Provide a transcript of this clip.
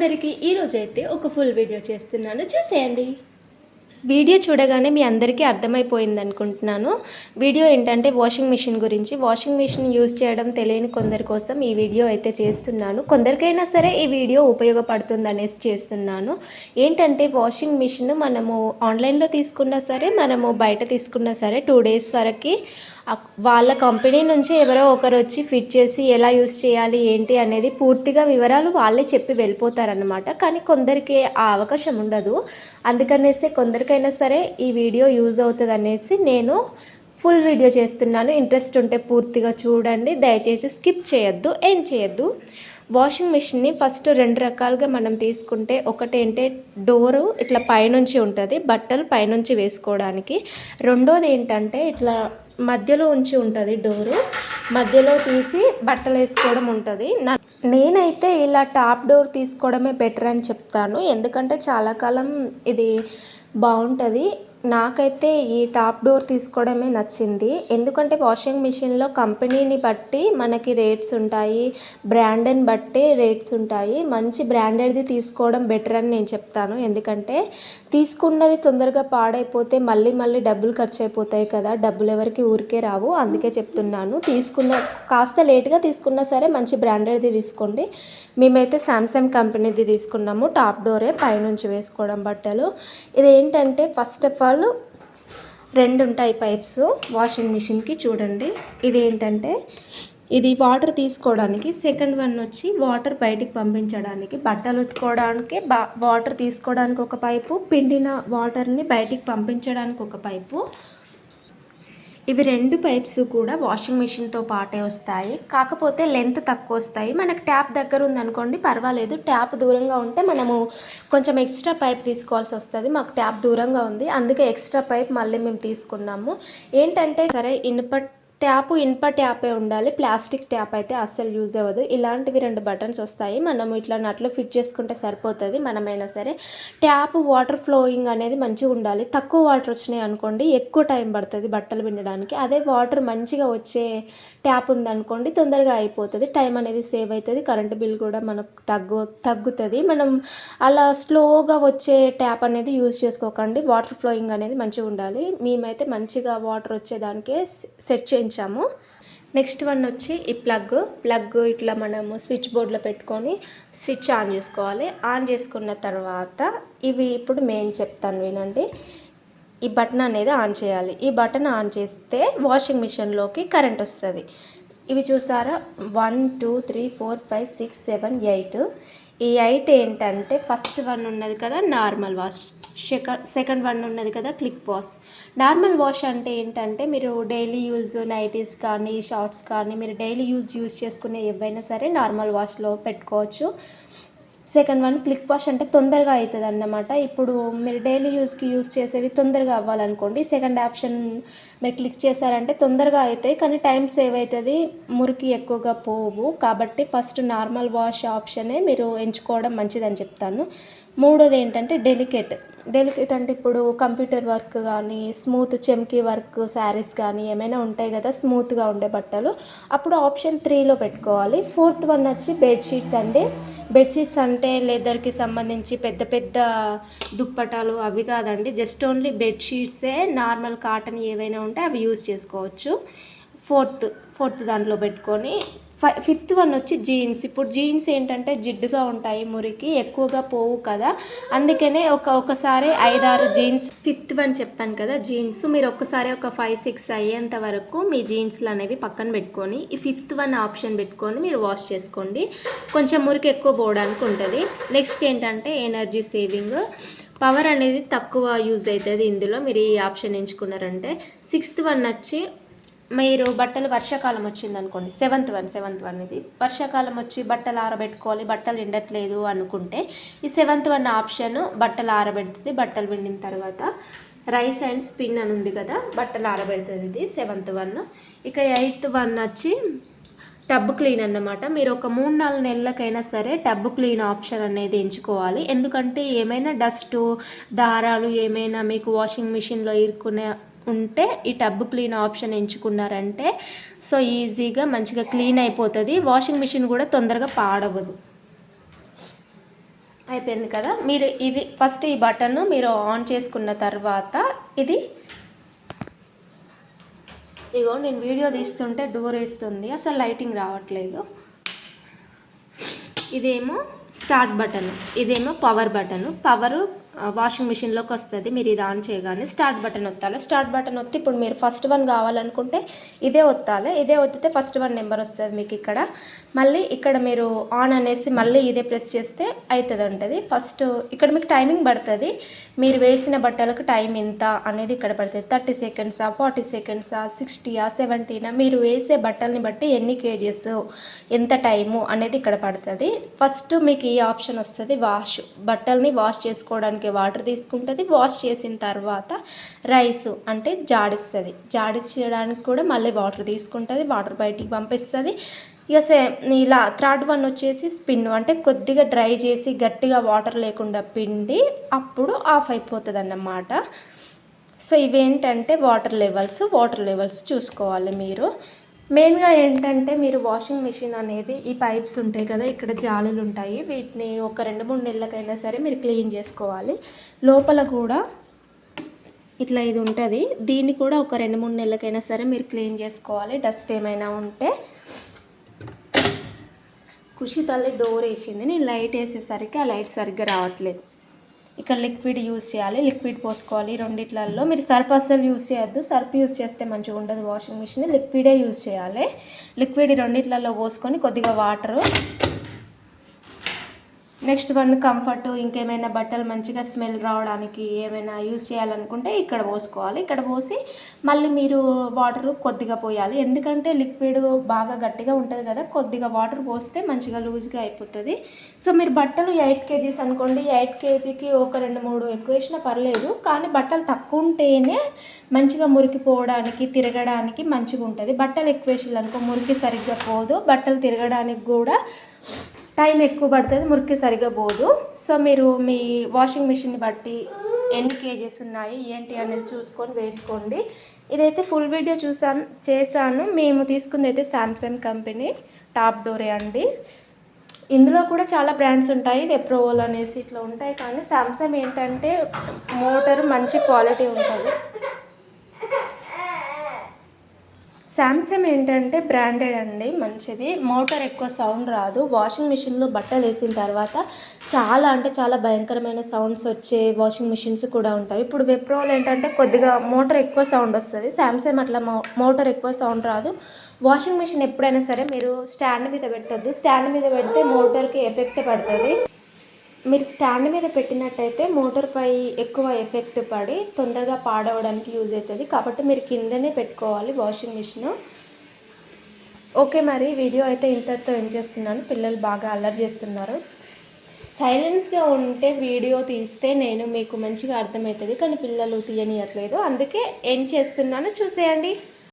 అందరికీ ఈరోజైతే ఒక ఫుల్ వీడియో చేస్తున్నాను. చూసేయండి. వీడియో చూడగానే మీ అందరికీ అర్థమైపోయింది అనుకుంటున్నాను. వీడియో ఏంటంటే వాషింగ్ మిషన్ గురించి. వాషింగ్ మిషన్ యూజ్ చేయడం తెలియని కొందరి కోసం ఈ వీడియో అయితే చేస్తున్నాను. కొందరికైనా సరే ఈ వీడియో ఉపయోగపడుతుంది అనేసి చేస్తున్నాను. ఏంటంటే వాషింగ్ మిషన్ మనము ఆన్లైన్లో తీసుకున్నా సరే మనము బయట తీసుకున్నా సరే టూ డేస్ వరకు వాళ్ళ కంపెనీ నుంచి ఎవరో ఒకరు వచ్చి ఫిట్ చేసి ఎలా యూస్ చేయాలి ఏంటి అనేది పూర్తిగా వివరాలు వాళ్ళే చెప్పి వెళ్ళిపోతారనమాట కానీ కొందరికి ఆ అవకాశం ఉండదు. అందుకనేసి ఎవరికైనా సరే ఈ వీడియో యూజ్ అవుతుంది అనేసి నేను ఫుల్ వీడియో చేస్తున్నాను. ఇంట్రెస్ట్ ఉంటే పూర్తిగా చూడండి. దయచేసి స్కిప్ చేయొద్దు ఏం చేయొద్దు. వాషింగ్ మిషన్ని ఫస్ట్ రెండు రకాలుగా మనం తీసుకుంటే ఒకటేంటే డోరు ఇట్లా పైనుంచి ఉంటుంది బట్టలు పైనుంచి వేసుకోవడానికి. రెండోది ఏంటంటే ఇట్లా మధ్యలో ఉంచి ఉంటుంది డోరు మధ్యలో తీసి బట్టలు వేసుకోవడం ఉంటుంది. నేనైతే ఇలా టాప్ డోర్ తీసుకోవడమే బెటర్ అని చెప్తాను. ఎందుకంటే చాలా కాలం ఇది బాగుంటుంది. నాకైతే ఈ టాప్ డోర్ తీసుకోవడమే నచ్చింది. ఎందుకంటే వాషింగ్ మిషన్లో కంపెనీని బట్టి మనకి రేట్స్ ఉంటాయి బ్రాండ్ని బట్టి రేట్స్ ఉంటాయి. మంచి బ్రాండెడ్ది తీసుకోవడం బెటర్ అని నేను చెప్తాను. ఎందుకంటే తీసుకున్నది తొందరగా పాడైపోతే మళ్ళీ మళ్ళీ డబ్బులు ఖర్చు అయిపోతాయి కదా డబ్బులు ఎవరికి ఊరికే రావు. అందుకే చెప్తున్నాను. తీసుకున్న కాస్త లేట్గా తీసుకున్నా సరే మంచి బ్రాండెడ్ది తీసుకోండి. మేమైతే శాంసంగ్ కంపెనీది తీసుకున్నాము. టాప్ డోరే పైనుంచి వేసుకోవడం బట్టలు. ఇదేంటంటే ఫస్ట్ ఆఫ్ ఆల్ రెండు ఉంటాయి పైప్స్ వాషింగ్ మిషన్కి చూడండి. ఇది ఏంటంటే ఇది వాటర్ తీసుకోవడానికి సెకండ్ వన్ వచ్చి వాటర్ బయటికి పంపించడానికి బట్టలు ఉతుకోవడానికి బా వాటర్ తీసుకోవడానికి ఒక పైపు పిండిన వాటర్ని బయటికి పంపించడానికి ఒక పైపు. ఇవి రెండు పైప్స్ కూడా వాషింగ్ మిషన్తో పాటే వస్తాయి. కాకపోతే లెంత్ తక్కువ వస్తాయి. మనకు ట్యాప్ దగ్గర ఉందనుకోండి పర్వాలేదు. ట్యాప్ దూరంగా ఉంటే మనము కొంచెం ఎక్స్ట్రా పైప్ తీసుకోవాల్సి వస్తుంది. మాకు ట్యాప్ దూరంగా ఉంది. అందుకే ఎక్స్ట్రా పైప్ మళ్ళీ మేము తీసుకున్నాము. ఏంటంటే సరే ఇనుప ట్యాప్ ఇనుప ట్యాపే ఉండాలి. ప్లాస్టిక్ ట్యాప్ అయితే అస్సలు యూజ్ అవ్వదు. ఇలాంటివి రెండు బటన్స్ వస్తాయి. మనం ఇట్లా నట్లు ఫిట్ చేసుకుంటే సరిపోతుంది. మనమైనా సరే ట్యాప్ వాటర్ ఫ్లోయింగ్ అనేది మంచిగా ఉండాలి. తక్కువ వాటర్ వచ్చినాయి అనుకోండి ఎక్కువ టైం పడుతుంది బట్టలు పిండడానికి. అదే వాటర్ మంచిగా వచ్చే ట్యాప్ ఉందనుకోండి తొందరగా అయిపోతుంది. టైం అనేది సేవ్ అవుతుంది కరెంటు బిల్ కూడా మనకు తగ్గు తగ్గుతుంది. మనం అలా స్లోగా వచ్చే ట్యాప్ అనేది యూజ్ చేసుకోకండి. వాటర్ ఫ్లోయింగ్ అనేది మంచిగా ఉండాలి. మేమైతే మంచిగా వాటర్ వచ్చేదానికే సెట్ చూపించాము. నెక్స్ట్ వన్ వచ్చి ఈ ప్లగ్ ప్లగ్ ఇట్లా మనము స్విచ్ బోర్డ్లో పెట్టుకొని స్విచ్ ఆన్ చేసుకోవాలి. ఆన్ చేసుకున్న తర్వాత ఇవి ఇప్పుడు మెయిన్ చెప్తాను వినండి. ఈ బటన్ అనేది ఆన్ చేయాలి. ఈ బటన్ ఆన్ చేస్తే వాషింగ్ మిషన్లోకి కరెంట్ వస్తుంది. ఇవి చూసారా? One two three four five six seven eight ఈ ఎయిట్ ఏంటంటే ఫస్ట్ వన్ ఉన్నది కదా normal wash second second one ఉన్నది కదా క్లిక్ వాష్ నార్మల్ వాష్ అంటే ఏంటంటే మీరు డైలీ యూజ్ నైటీస్ కానీ షార్ట్స్ కానీ మీరు డైలీ యూజ్ యూజ్ చేసుకునే ఏవైనా సరే నార్మల్ వాష్లో పెట్టుకోవచ్చు. సెకండ్ వన్ క్లిక్ వాష్ అంటే తొందరగా అవుతుంది అన్నమాట ఇప్పుడు మీరు డైలీ యూస్కి యూస్ చేసేవి తొందరగా అవ్వాలనుకోండి సెకండ్ ఆప్షన్ మీరు క్లిక్ చేశారంటే తొందరగా అవుతాయి. కానీ టైం సేవ్ అవుతుంది. మురికి ఎక్కువగా పోవు. కాబట్టి ఫస్ట్ నార్మల్ వాష్ ఆప్షనే మీరు ఎంచుకోవడం మంచిదని చెప్తాను. మూడోది ఏంటంటే డెలికేట్. డెలికేట్ అంటే ఇప్పుడు కంప్యూటర్ వర్క్ కానీ స్మూత్ చెమ్కి వర్క్ శారీస్ కానీ ఏమైనా ఉంటాయి కదా స్మూత్గా ఉండే బట్టలు. అప్పుడు ఆప్షన్ త్రీలో పెట్టుకోవాలి. ఫోర్త్ వన్ వచ్చి బెడ్షీట్స్ అండి. బెడ్షీట్స్ అంటే లెదర్కి సంబంధించి పెద్ద పెద్ద దుప్పటాలు అవి కాదండి. జస్ట్ ఓన్లీ బెడ్షీట్సే నార్మల్ కాటన్ ఏవైనా ఉంటే అవి యూజ్ చేసుకోవచ్చు. ఫోర్త్ ఫోర్త్ దాంట్లో పెట్టుకొని ఫై ఫిఫ్త్ వన్ వచ్చి జీన్స్. ఇప్పుడు జీన్స్ ఏంటంటే జిడ్డుగా ఉంటాయి మురికి ఎక్కువగా పోవు కదా. అందుకనే ఒక ఒకసారి ఐదారు జీన్స్. ఫిఫ్త్ వన్ చెప్పాను కదా జీన్స్. మీరు ఒక్కసారి ఒక ఫైవ్ సిక్స్ అయ్యేంత వరకు మీ జీన్స్లు అనేవి పక్కన పెట్టుకొని ఈ ఫిఫ్త్ వన్ ఆప్షన్ పెట్టుకొని మీరు వాష్ చేసుకోండి. కొంచెం మురికి ఎక్కువ పోవడానికి ఉంటుంది. నెక్స్ట్ ఏంటంటే ఎనర్జీ సేవింగ్. పవర్ అనేది తక్కువ యూజ్ అవుతుంది ఇందులో. మీరు ఈ ఆప్షన్ ఎంచుకున్నారంటే సిక్స్త్ వన్ వచ్చి మీరు బట్టలు వర్షాకాలం వచ్చింది అనుకోండి సెవెంత్ వన్ సెవెంత్ వన్ ఇది. వర్షాకాలం వచ్చి బట్టలు ఆరబెట్టుకోవాలి బట్టలు ఎండట్లేదు అనుకుంటే ఈ సెవెంత్ వన్ ఆప్షన్ బట్టలు ఆరబెడుతుంది. బట్టలు పిండిన తర్వాత రైస్ అండ్ స్పిన్ అని ఉంది కదా బట్టలు ఆరబెడుతుంది ఇది సెవెంత్ వన్. ఇక ఎయిత్ వన్ వచ్చి టబ్ క్లీన్ అన్నమాట. మీరు ఒక మూడు నాలుగు నెలలకైనా సరే టబ్ క్లీన్ ఆప్షన్ అనేది ఎంచుకోవాలి. ఎందుకంటే ఏమైనా డస్ట్ దారాలు ఏమైనా మీకు వాషింగ్ మిషన్లో ఇరుక్కునే ఉంటే ఈ టబ్ క్లీన్ ఆప్షన్ ఎంచుకున్నారంటే సో ఈజీగా మంచిగా క్లీన్ అయిపోతుంది. వాషింగ్ మిషన్ కూడా తొందరగా పాడవదు. అయిపోయింది కదా? మీరు ఇది ఫస్ట్ ఈ బటన్ మీరు ఆన్ చేసుకున్న తర్వాత ఇది ఇగో నేను వీడియో తీస్తుంటే డోర్ వేస్తుంది. అసలు లైటింగ్ రావట్లేదు. ఇదేమో స్టార్ట్ బటన్. ఇదేమో పవర్ బటన్. పవరు వాషింగ్ మిషన్లోకి వస్తుంది. మీరు ఇది ఆన్ చేయగానే స్టార్ట్ బటన్ ఒత్తాలి. స్టార్ట్ బటన్ ఒత్తి ఇప్పుడు మీరు ఫస్ట్ వన్ కావాలనుకుంటే ఇదే ఒత్తాలి. ఇదే ఒత్తితే ఫస్ట్ వన్ నెంబర్ వస్తుంది మీకు ఇక్కడ. మళ్ళీ ఇక్కడ మీరు ఆన్ అనేసి మళ్ళీ ఇదే ప్రెస్ చేస్తే అవుతుంది ఉంటుంది ఫస్ట్ ఇక్కడ మీకు టైమింగ్ పడుతుంది. మీరు వేసిన బట్టలకు టైం ఎంత అనేది ఇక్కడ పడుతుంది. థర్టీ సెకండ్సా ఫార్టీ సెకండ్సా సిక్స్టీయా సెవెంటీనా మీరు వేసే బట్టల్ని బట్టి ఎన్ని కేజెస్ ఎంత టైము అనేది ఇక్కడ పడుతుంది. ఫస్ట్ మీకు ఈ ఆప్షన్ వస్తుంది. వాష్ బట్టల్ని వాష్ చేసుకోవడానికి వాటర్ తీసుకుంటుంది వాష్ చేసిన తర్వాత రైస్ అంటే జాడిస్తుంది. జాడించడానికి కూడా మళ్ళీ వాటర్ తీసుకుంటుంది వాటర్ బయటికి పంపిస్తుంది. ఇక సే ఇలా థర్డ్ వన్ వచ్చేసి స్పిన్ అంటే కొద్దిగా డ్రై చేసి గట్టిగా వాటర్ లేకుండా పిండి అప్పుడు ఆఫ్ అయిపోతుంది అన్నమాట సో ఇవేంటంటే వాటర్ లెవెల్స్ వాటర్ లెవెల్స్ చూసుకోవాలి మీరు. మెయిన్గా ఏంటంటే మీరు వాషింగ్ మిషన్ అనేది ఈ పైప్స్ ఉంటాయి కదా ఇక్కడ జాలీలు ఉంటాయి. వీటిని ఒక రెండు మూడు నెలలకైనా సరే మీరు క్లీన్ చేసుకోవాలి. లోపల కూడా ఇట్లా ఇది ఉంటుంది. దీన్ని కూడా ఒక రెండు మూడు నెలలకైనా సరే మీరు క్లీన్ చేసుకోవాలి. డస్ట్ ఏమైనా ఉంటే. ఖుషి తల్లి డోర్ వేసింది. నేను లైట్ వేసేసరికి ఆ లైట్ సరిగ్గా రావట్లేదు. ఇక్కడ లిక్విడ్ యూస్ చేయాలి లిక్విడ్ పోసుకోవాలి. రెండిట్లలో మీరు సర్ఫ్ అస్సలు యూస్ చేయొద్దు. సర్ఫ్ యూస్ చేస్తే మంచిగా ఉండదు వాషింగ్ మిషన్ లిక్విడే యూస్ చేయాలి. లిక్విడ్ రెండిట్లలో పోసుకొని కొద్దిగా వాటరు నెక్స్ట్ వన్ కంఫర్ట్ ఇంకేమైనా బట్టలు మంచిగా స్మెల్ రావడానికి ఏమైనా యూస్ చేయాలనుకుంటే ఇక్కడ పోసుకోవాలి. ఇక్కడ పోసి మళ్ళీ మీరు వాటర్ కొద్దిగా పోయాలి. ఎందుకంటే లిక్విడ్ బాగా గట్టిగా ఉంటుంది కదా కొద్దిగా వాటర్ పోస్తే మంచిగా లూజ్గా అయిపోతుంది. సో మీరు బట్టలు ఎయిట్ కేజీస్ అనుకోండి. ఎయిట్ కేజీకి ఒక రెండు మూడు ఎక్కువ వేసినా పర్లేదు కానీ బట్టలు తక్కువ ఉంటేనే మంచిగా మురికిపోవడానికి తిరగడానికి మంచిగా ఉంటుంది బట్టలు ఎక్కువ వేసిల్లు అనుకో మురికి సరిగ్గా పోదు. బట్టలు తిరగడానికి కూడా టైం ఎక్కువ పడుతుంది మురికి సరిగా పోదు. సో మీరు మీ వాషింగ్ మిషన్ బట్టి ఎన్ని కేజెస్ ఉన్నాయి ఏంటి అనేది చూసుకొని వేసుకోండి. ఇదైతే ఫుల్ వీడియో చూసాను చేశాను. మేము తీసుకుంది అయితే శాంసంగ్ కంపెనీ టాప్ డోరే అండి. ఇందులో కూడా చాలా బ్రాండ్స్ ఉంటాయి వెప్రోవోల్ అనేసి ఇట్లా ఉంటాయి. కానీ శాంసంగ్ ఏంటంటే మోటార్ మంచి క్వాలిటీ ఉంటుంది. శాంసంగ్ ఏంటంటే బ్రాండెడ్ అండి మంచిది. మోటార్ ఎక్కువ సౌండ్ రాదు. వాషింగ్ మిషన్లో బట్టలు వేసిన తర్వాత చాలా అంటే చాలా భయంకరమైన సౌండ్స్ వచ్చే వాషింగ్ మిషన్స్ కూడా ఉంటాయి. ఇప్పుడు విప్రోలు ఏంటంటే కొద్దిగా మోటార్ ఎక్కువ సౌండ్ వస్తుంది. శాంసంగ్ అట్లా మో మోటార్ ఎక్కువ సౌండ్ రాదు. వాషింగ్ మిషన్ ఎప్పుడైనా సరే మీరు స్టాండ్ మీద పెట్టద్దు. స్టాండ్ మీద పెడితే మోటార్కి ఎఫెక్ట్ పడుతుంది. మీరు స్టాండ్ మీద పెట్టినట్టయితే మోటార్పై ఎక్కువ ఎఫెక్ట్ పడి తొందరగా పాడవడానికి యూజ్ అవుతుంది. కాబట్టి మీరు కిందనే పెట్టుకోవాలి వాషింగ్ మిషన్. ఓకే మరి వీడియో అయితే ఇంతటితో ఏం చేస్తున్నాను. పిల్లలు బాగా అల్లరి చేస్తున్నారు. సైలెన్స్గా ఉంటే వీడియో తీస్తే నేను మీకు మంచిగా అర్థమవుతుంది. కానీ పిల్లలు తీయనియట్లేదు. అందుకే ఏం చేస్తున్నానో. చూసేయండి.